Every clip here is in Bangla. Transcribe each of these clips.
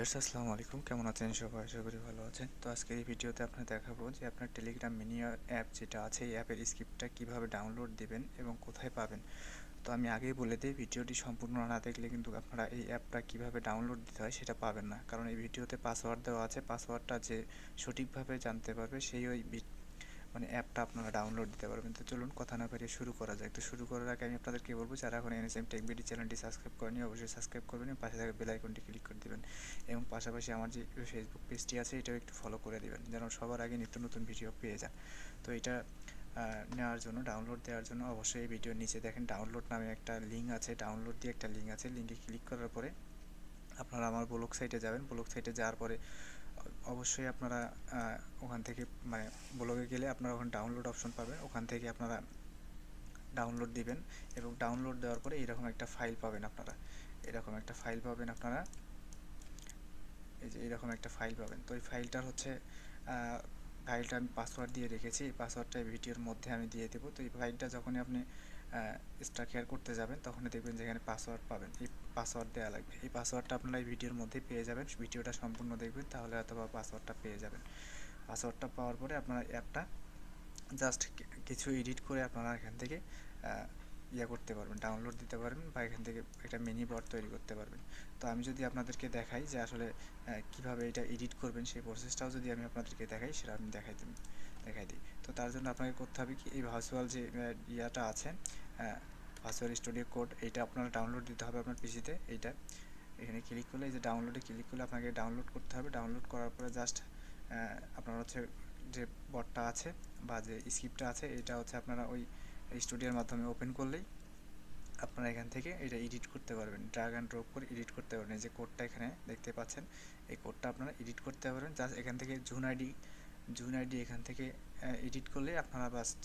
ভিউয়ার্স, আসসালামু আলাইকুম। কেমন আছেন সবাই? আশা করি ভালো আছেন। তো আজকের এই ভিডিওতে আপনার দেখাবো যে আপনার টেলিগ্রাম মিনি অ্যাপ যেটা আছে, এই অ্যাপের স্ক্রিপ্টটা কীভাবে ডাউনলোড দিবেন এবং কোথায় পাবেন। তো আমি আগেই বলে দিই, ভিডিওটি সম্পূর্ণ না দেখলে কিন্তু আপনারা এই অ্যাপটা কীভাবে ডাউনলোড দিতে হয় সেটা পাবেন না। কারণ এই ভিডিওতে পাসওয়ার্ড দেওয়া আছে। পাসওয়ার্ডটা যে সঠিকভাবে জানতে পারবে, সেই ওই মানে অ্যাপটা আপনারা ডাউনলোড দিতে পারবেন। তো চলুন কথা না বাড়িয়ে শুরু করা যাক। তো শুরু করার আগে আমি আপনাদেরকে বলব, যারা এখন এনএসএম টেক বিডি চ্যানেলটি সাবস্ক্রাইব করেনি অবশ্যই সাবস্ক্রাইব করবেন এবং পাশে থাকা বেল আইকনটি ক্লিক করে দেবেন। এবং পাশাপাশি আমার যে ফেসবুক পেজটি আছে, এটাও একটু ফলো করে দেবেন, যেন সবার আগে নিত্য নতুন ভিডিও পেয়ে যান। তো এটা নেওয়ার জন্য ডাউনলোড দেওয়ার জন্য অবশ্যই এই ভিডিওর নিচে দেখেন ডাউনলোড নামে একটা লিঙ্ক আছে ডাউনলোড দিয়ে একটা লিঙ্ক আছে। লিঙ্কে ক্লিক করার পরে আপনারা আমার ব্লগ সাইটে যাবেন। ব্লগ সাইটে যাওয়ার পরে অবশ্যই আপনারা ওখান থেকে মানে ব্লগে গেলে আপনারা ওখানে ডাউনলোড অপশন পাবেন। ওখান থেকে আপনারা ডাউনলোড দিবেন এবং ডাউনলোড দেওয়ার পরে এরকম একটা ফাইল পাবেন আপনারা। এরকম একটা ফাইল পাবেন আপনারা। এই যে এরকম একটা ফাইল পাবেন। তো এই ফাইলটার হচ্ছে ফাইলটা আমি পাসওয়ার্ড দিয়ে রেখেছি। এই পাসওয়ার্ডটা ভিডিওর মধ্যে আমি দিয়ে দেবো। তো এই ফাইলটা যখনই আপনি স্ট্রাকচার করতে যাবেন তখন দেখবেন যে এখানে পাসওয়ার্ড পাবেন। এই পাসওয়ার্ড দেওয়া লাগবে। এই পাসওয়ার্ডটা আপনারা এই ভিডিওর মধ্যে পেয়ে যাবেন। ভিডিওটা সম্পূর্ণ দেখবেন, তাহলে হয়তো বা পাসওয়ার্ডটা পেয়ে যাবেন। পাসওয়ার্ডটা পাওয়ার পরে আপনারা অ্যাপটা জাস্ট কিছু এডিট করে আপনারা এখান থেকে ইয়ে করতে পারবেন ডাউনলোড দিতে পারবেন বা এখান থেকে একটা মিনি বট তৈরি করতে পারবেন। তো আমি যদি আপনাদেরকে দেখাই যে আসলে কীভাবে এটা এডিট করবেন সেই প্রসেসটাও যদি আমি আপনাদেরকে দেখাই সেটা আমি দেখাই দিই দেখাই দিই। তো তার জন্য আপনাকে করতে হবে কি, এই ভার্চুয়াল যে ইয়াটা আছে ভার্চুয়াল স্টুডিও কোড এইটা আপনারা ডাউনলোড দিতে হবে আপনার পিসিতে এইটা। এখানে ক্লিক করলে, এই যে ডাউনলোডে ক্লিক করলে আপনাকে ডাউনলোড করতে হবে। ডাউনলোড করার পরে জাস্ট আপনার হচ্ছে যে বটটা আছে বা যে স্ক্রিপ্টটা আছে, এটা হচ্ছে আপনারা ওই স্টুডিওর মাধ্যমে ওপেন করলেই আপনারা এখান থেকে এটা এডিট করতে পারবেন। ড্রাগ অ্যান্ড ড্রপ করে এডিট করতে পারবেন। যে কোডটা এখানে দেখতে পাচ্ছেন, এই কোডটা আপনারা এডিট করতে পারবেন। জাস্ট এখান থেকে জুন আইডি জুন আইডি এখান থেকে এডিট করলে আপনারা বাস্ট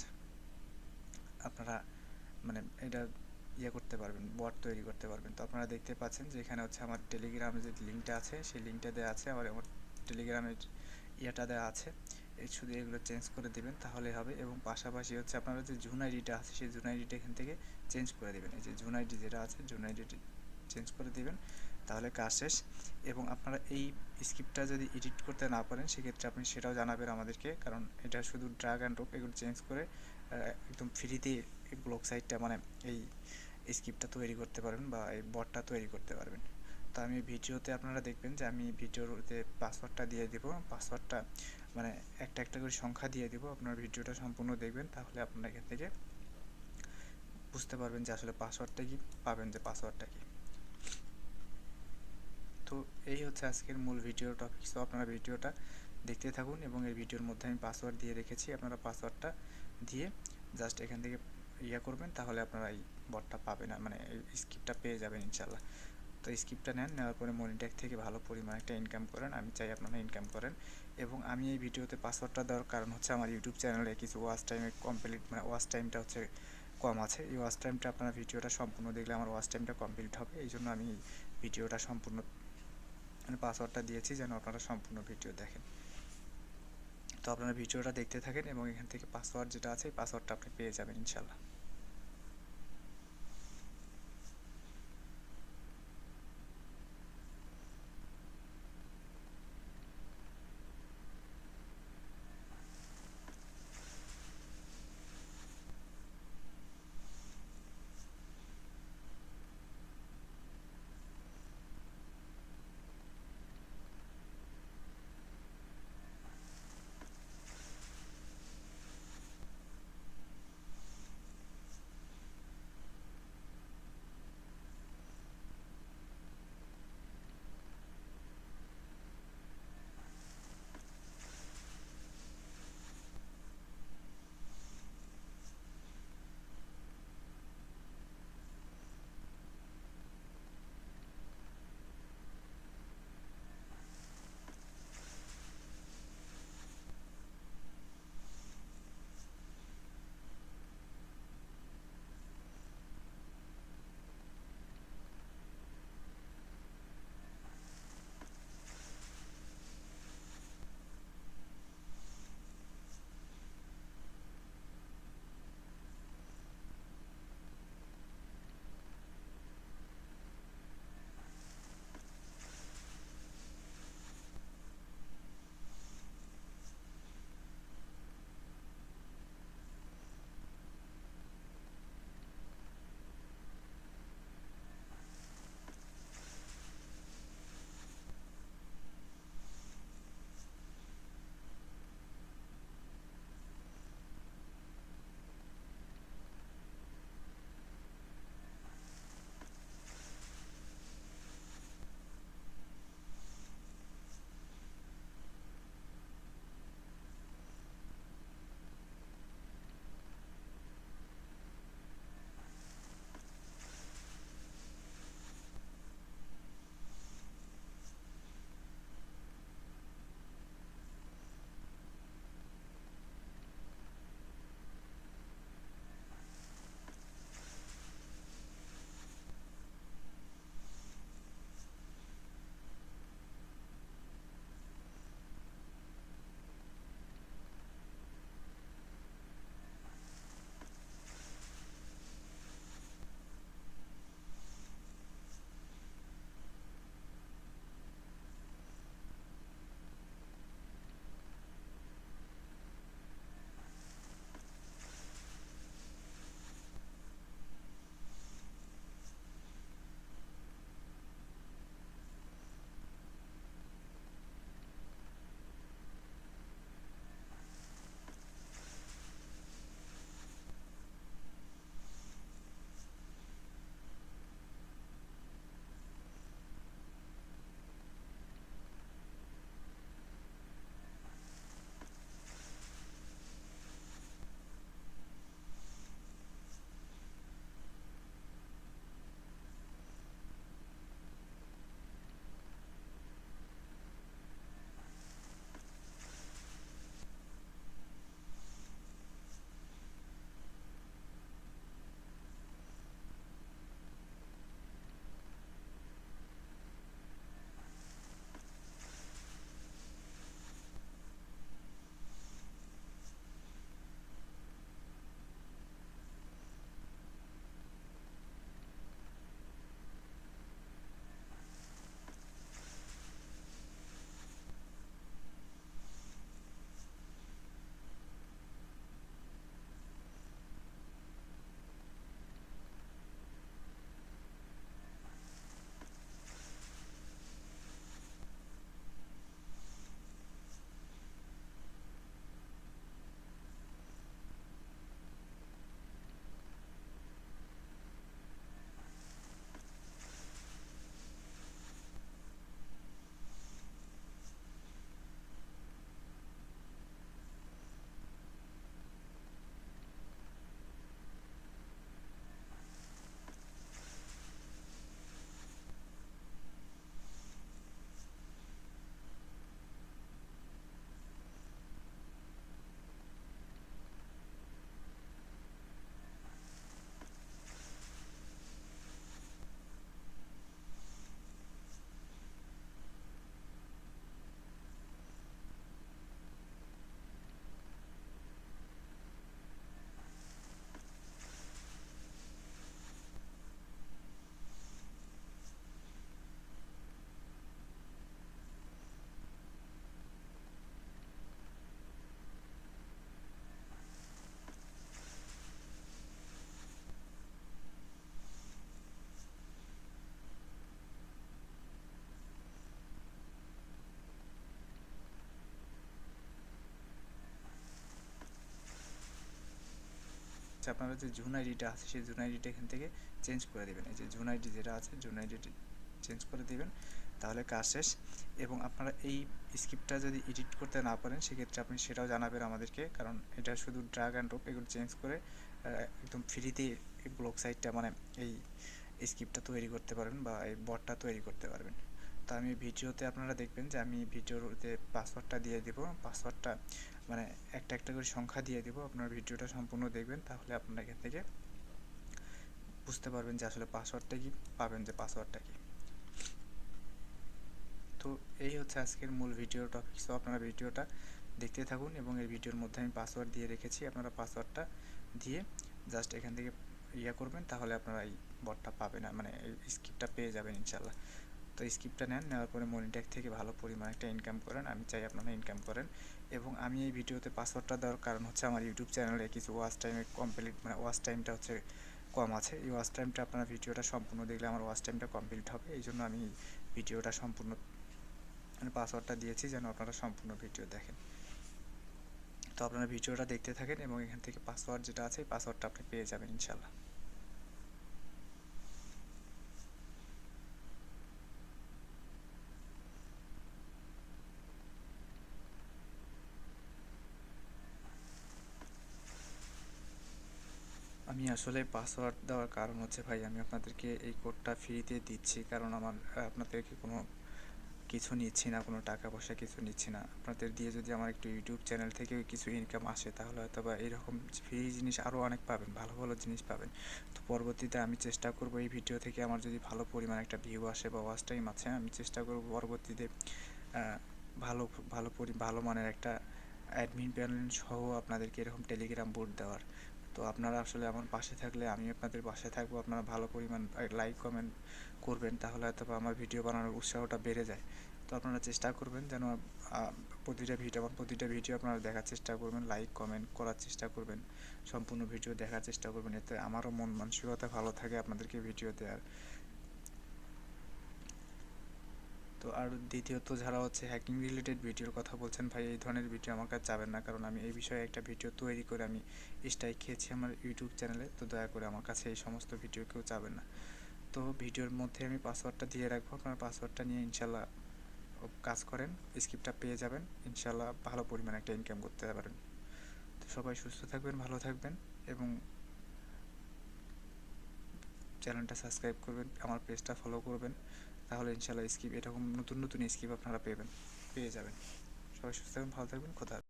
আপনারা মানে এটা ইয়ে করতে পারবেন বট তৈরি করতে পারবেন। তো আপনারা দেখতে পাচ্ছেন যে এখানে হচ্ছে আমার টেলিগ্রামে যে লিঙ্কটা আছে, সেই লিঙ্কটা দেওয়া আছে। আবার আমার টেলিগ্রামের ইয়েটা দেওয়া আছে। শুধু এগুলো চেঞ্জ করে দেবেন তাহলে হবে। এবং পাশাপাশি হচ্ছে আপনারা যে জুন আইডিটা আছে, সেই জুন আইডিটা এখান থেকে চেঞ্জ করে দেবেন। এই যে জুন আইডি যেটা আছে জুন আইডিটি চেঞ্জ করে দেবেন, তাহলে কাজ শেষ। এবং আপনারা এই স্ক্রিপ্টটা যদি এডিট করতে না পারেন, সেক্ষেত্রে আপনি সেটাও জানাবেন আমাদেরকে, কারণ এটা শুধু ড্রাগ অ্যান্ড ড্রপ এগুলো চেঞ্জ করে একদম ফ্রিতে ব্লগ সাইটটা মানে এই স্ক্রিপ্টটা তৈরি করতে পারবেন বা এই বটটা তৈরি করতে পারবেন। তো আমি ভিডিওতে আপনারা দেখবেন যে আমি ভিডিওতে পাসওয়ার্ডটা দিয়ে দেবো পাসওয়ার্ডটা মানে একটা একটা করে সংখ্যা দিয়ে দেবো। আপনার ভিডিওটা সম্পূর্ণ দেখবেন, তাহলে আপনারা এখান থেকে বুঝতে পারবেন যে আসলে পাসওয়ার্ডটা কি, পাবেন যে পাসওয়ার্ডটা কি। তো এই হচ্ছে আজকের মূল ভিডিও টপিক তো আপনারা ভিডিওটা দেখতে থাকুন এবং এই ভিডিওর মধ্যে আমি পাসওয়ার্ড দিয়ে রেখেছি, আপনারা পাসওয়ার্ডটা দিয়ে জাস্ট এখান থেকে ইয়া করবেন, তাহলে আপনারা এই বটটা পাবেন মানে স্ক্রিপ্টটা পেয়ে যাবেন ইনশাল্লাহ তো স্ক্রিপ্টটা নেন, নেওয়ার পরে মনিটেক থেকে ভালো পরিমাণ একটা ইনকাম করেন, আমি চাই আপনারা ইনকাম করেন। এবং আমি এই ভিডিওতে পাসওয়ার্ডটা দেওয়ার কারণ হচ্ছে আমার ইউটিউব চ্যানেলে কিছু ওয়াচ টাইমে কমপ্লিট মানে ওয়াচ টাইমটা হচ্ছে কম আছে। এই ওয়াচ টাইমটা আপনারা ভিডিওটা সম্পূর্ণ দেখলে আমার ওয়াচ টাইমটা কমপ্লিট হবে। এই জন্য আমি ভিডিওটা সম্পূর্ণ মানে পাসওয়ার্ডটা দিয়েছি যেন আপনারা সম্পূর্ণ ভিডিও দেখেন। তো আপনারা ভিডিওটা দেখতে থাকেন এবং এখান থেকে পাসওয়ার্ড যেটা আছে, এই পাসওয়ার্ডটা আপনি পেয়ে যাবেন ইনশাল্লাহ হচ্ছে আপনারা যে জুন আইডিটা আছে, সেই জুন আইডিটা এখান থেকে চেঞ্জ করে দেবেন। এই যে জুন আইডি যেটা আছে জুন আইডিটি চেঞ্জ করে দেবেন, তাহলে কাজ শেষ। এবং আপনারা এই স্ক্রিপ্টটা যদি এডিট করতে না পারেন, সেক্ষেত্রে আপনি সেটাও জানাবেন আমাদেরকে, কারণ এটা শুধু ড্রাগ অ্যান্ড ড্রপ এগুলো চেঞ্জ করে একদম ফ্রিতে এই ব্লগ সাইটটা মানে এই স্ক্রিপ্টটা তৈরি করতে পারবেন বা এই বটটা তৈরি করতে পারবেন। তো আমি ভিডিওতে আপনারা দেখবেন যে আমি ভিডিওতে পাসওয়ার্ডটা দিয়ে দেবো। পাসওয়ার্ডটা মানে একটা একটা করে সংখ্যা দিয়ে দেবো। আপনার ভিডিওটা সম্পূর্ণ দেখবেন তাহলে আপনারা এখান থেকে বুঝতে পারবেন যে আসলে পাসওয়ার্ডটা কি, পাবেন যে পাসওয়ার্ডটা কি। তো এই হচ্ছে আজকের মূল ভিডিও টপিক। সো আপনারা ভিডিওটা দেখতে থাকুন এবং এই ভিডিওর মধ্যে আমি পাসওয়ার্ড দিয়ে রেখেছি। আপনারা পাসওয়ার্ডটা দিয়ে জাস্ট এখান থেকে ইয়া করবেন তাহলে আপনারা এই বটটা পাবেন মানে এই স্ক্রিপ্টটা পেয়ে যাবেন ইনশাল্লাহ তো স্ক্রিপ্টটা নেন, নেওয়ার পরে মনিট্যাক থেকে ভালো পরিমাণ একটা ইনকাম করেন, আমি চাই আপনারা ইনকাম করেন। এবং আমি এই ভিডিওতে পাসওয়ার্ডটা দেওয়ার কারণ হচ্ছে আমার ইউটিউব চ্যানেলে কিছু ওয়াচ টাইমে কমপ্লিট মানে ওয়াচ টাইমটা হচ্ছে কম আছে। এই ওয়াচ টাইমটা আপনারা ভিডিওটা সম্পূর্ণ দেখলে আমার ওয়াচ টাইমটা কমপ্লিট হবে। এই জন্য আমি ভিডিওটা সম্পূর্ণ মানে পাসওয়ার্ডটা দিয়েছি যেন আপনারা সম্পূর্ণ ভিডিও দেখেন। তো আপনারা ভিডিওটা দেখতে থাকেন এবং এখান থেকে পাসওয়ার্ড যেটা আছে, এই পাসওয়ার্ডটা আপনি পেয়ে যাবেন ইনশাল্লাহ আমি আসলে পাসওয়ার্ড দেওয়ার কারণ হচ্ছে ভাই, আমি আপনাদেরকে এই কোডটা ফ্রিতে দিচ্ছি। কারণ আমার আপনাদেরকে কোনো কিছু নিচ্ছি না, কোনো টাকা পয়সা কিছু নিচ্ছি না। আপনাদের দিয়ে যদি আমার একটু ইউটিউব চ্যানেল থেকে কিছু ইনকাম আসে, তাহলে হয়তো বা এরকম ফ্রি জিনিস আরও অনেক পাবেন, ভালো ভালো জিনিস পাবেন। তো পরবর্তীতে আমি চেষ্টা করব এই ভিডিও থেকে আমার যদি ভালো পরিমাণ একটা ভিউ আসে বা ওয়াচ টাইম আছে, আমি চেষ্টা করব পরবর্তীতে ভালো ভালো পরি, ভালো মানের একটা অ্যাডমিন প্যানেল সহ আপনাদেরকে এরকম টেলিগ্রাম বোর্ড দেওয়ার। তো আপনারা আসলে আমার পাশে থাকলে আমি আপনাদের পাশে থাকব। আপনারা ভালো পরিমাণ লাইক কমেন্ট করবেন তাহলে হয়তো আমার ভিডিও বানানোর উৎসাহটা বেড়ে যায়। তো আপনারা চেষ্টা করবেন যেন প্রতিটা ভিডিও আমার প্রতিটা ভিডিও আপনারা দেখার চেষ্টা করবেন লাইক কমেন্ট করার চেষ্টা করবেন, সম্পূর্ণ ভিডিও দেখার চেষ্টা করবেন। এতে আমারও মন মানসিকতা ভালো থাকে আপনাদেরকে ভিডিও দেওয়ার। তো আর দ্বিতীয়ত যারা হচ্ছে হ্যাকিং রিলেটেড ভিডিওর কথা বলছেন ভাই, এই ধরনের ভিডিও আমার কাছে যাবেন না। কারণ আমি এই বিষয়ে একটা ভিডিও তৈরি করে আমি স্ট্রাইক খেয়েছি আমার ইউটিউব চ্যানেলে তো দয়া করে আমার কাছে এই সমস্ত ভিডিও কেউ যাবেন না। তো ভিডিওর মধ্যে আমি পাসওয়ার্ডটা দিয়ে রাখব। আপনার পাসওয়ার্ডটা নিয়ে ইনশাল্লাহ কাজ করেন স্ক্রিপ্টটা পেয়ে যাবেন। ইনশাল্লাহ ভালো পরিমাণে একটা ইনকাম করতে পারেন তো সবাই সুস্থ থাকবেন, ভালো থাকবেন এবং চ্যানেলটা সাবস্ক্রাইব করবেন, আমার পেজটা ফলো করবেন। তাহলে ইনশাল্লাহ স্কিপ, এরকম নতুন নতুন স্কিপ আপনারা পেবেন, পেয়ে যাবেন। সবাই সুস্থ থাকবেন, ভালো থাকবেন কোথায়